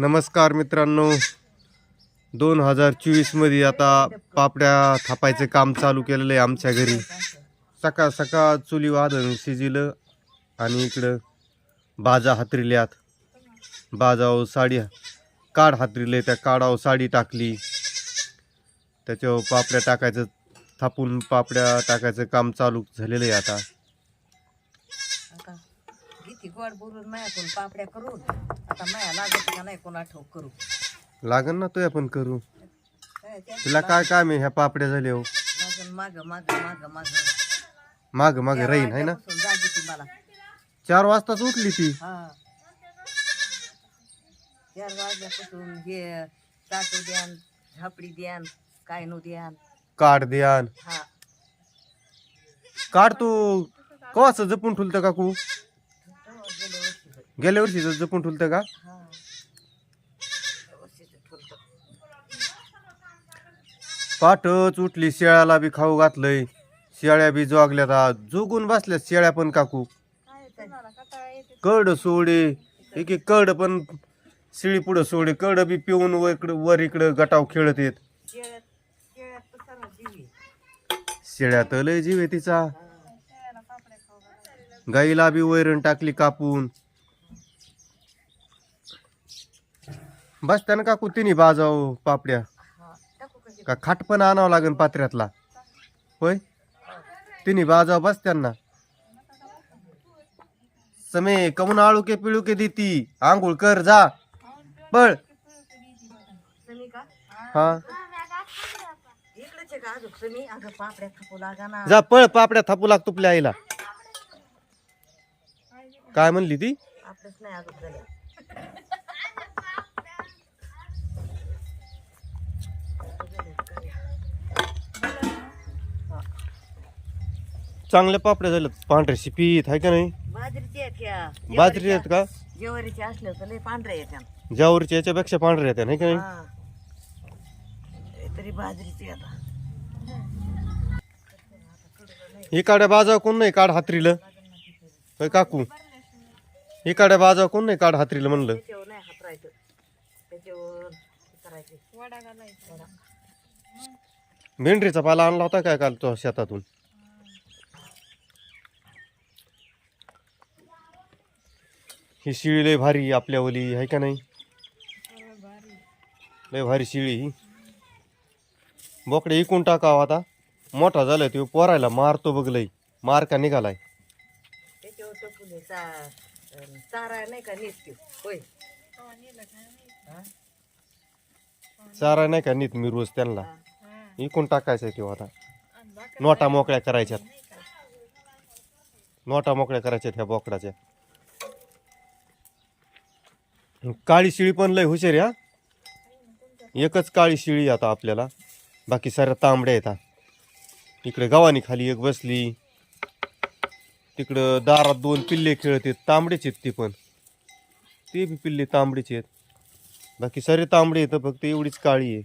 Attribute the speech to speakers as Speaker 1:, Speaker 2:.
Speaker 1: नमस्कार मित्रांनो. दोन हजार चोवीसमध्ये आता पापड्या थापायचं काम चालू केलेलं आहे आमच्या घरी. सकाळ सकाळ चुली वादन शिजिलं आणि इकडं बाजा हातरिल्यात. बाजावर साडी काड हातरिले त्या काढाव साडी टाकली. त्याच्यावर पापड्या टाकायचं थापून पापड्या टाकायचं काम चालू झालेलं आहे आता.
Speaker 2: गोड बोलून मायाकडून पापड्या करून आता माया लागत का नाही कोणा ठोक करू.
Speaker 1: लागन ना तो आपण करू.
Speaker 2: काय त्या-
Speaker 1: तिला काय काम आहे ह्या पापड्या झाल्या हो?
Speaker 2: लागन माग माग माग माग.
Speaker 1: माग माग राहीन आहे ना?
Speaker 2: जागी ती मला.
Speaker 1: चार वाजताच उठली ती.
Speaker 2: हा. चार वाजल्यापासून हे टाटू द्यान झापडी द्यान काय नो द्यान.
Speaker 1: काढ द्यान.
Speaker 2: हा.
Speaker 1: काढ तू. कवाच जपून ठुलतं काकू?
Speaker 2: गेल्या वर्षी
Speaker 1: जपून ठुलतं का?
Speaker 2: हा. वर्षीचं.
Speaker 1: पाठच उठली शेळ्याला बी खाऊ घातलंय. शेळ्या बी जोगल्यात आज. जोगून बसल्या शेळ्या पण काकू. कड सोडे. एक एक कड पण शिळी पुढं सोडे. कड बी पिऊन वर इकडं वर इकडं गटाव खेळत येत.
Speaker 2: शेळ्यात
Speaker 1: लय जीव आहे तिचा. गाईला बी वैरण टाकली कापून. बस त्यानं काकू तिन्ही बाजाव पापड्या?
Speaker 2: हा
Speaker 1: का खाट पण आणावं लागेल पात्र्यातला? होय? तिन्ही बाजाव बस त्यांना. समे कमून आळुके पिळुके देती. आंघोळ कर जा. पळ.
Speaker 2: का?
Speaker 1: हा.
Speaker 2: का
Speaker 1: जा पळ पापड्या थापू लाग तुपल्या आईला. काय म्हणली ती? चांगल्या पापड्या झाल्यात. पांढऱ्या शिपीत आहे का नाही?
Speaker 2: बाजरीचे आहेत ह्या
Speaker 1: बाजरी आहेत का?
Speaker 2: जेवारीचे असले तर लय पांढरे येतात
Speaker 1: ज्यावरच्या याच्यापेक्षा पांढऱ्या आहेत नाही का नाही?
Speaker 2: हा. तरी बाजरीचे आता.
Speaker 1: ही काड्या बाजाव कोण नाही काढ हातरीलं? होय काकू? ही काड्या बाजाव कोण नाही काढ हातरीलं म्हणलं?
Speaker 2: त्याच्यावर नाही हातरायचं. त्याच्यावर करायचे. वडा घालायचा.
Speaker 1: भेंडरीचा पाला आणला होता काय काल तो शेतातून? ही शिळी लय भारी आपल्या ओली आहे का नाही? लय भारी शिळी ही. बोकडे इकून टाकावं आता. मोठा झालाय तो पोरायला मारतो बघ लय. मार का निघालाय?
Speaker 2: चारा नाही का निघते होय?
Speaker 1: चारा नाही का नीट मी रोज त्यांना? इकून टाकायचं तो आता. नोटा मोकळ्या करायच्यात. नोटा मोकळ्या करायच्यात ह्या बोकडाच्या. काळी शिळी पण लय हुशार या हा. एकच काळी शिळी आता आपल्याला. बाकी साऱ्या तांबड्या येतात इकडे गव्हाणी खाली एक बसली. तिकडं दारात दोन पिल्ले खेळत आहेत तांबडेच आहेत ते पण. ते बी पिल्ले तांबडेच आहेत. बाकी सारे तांबडे येतं फक्त एवढीच काळी आहे.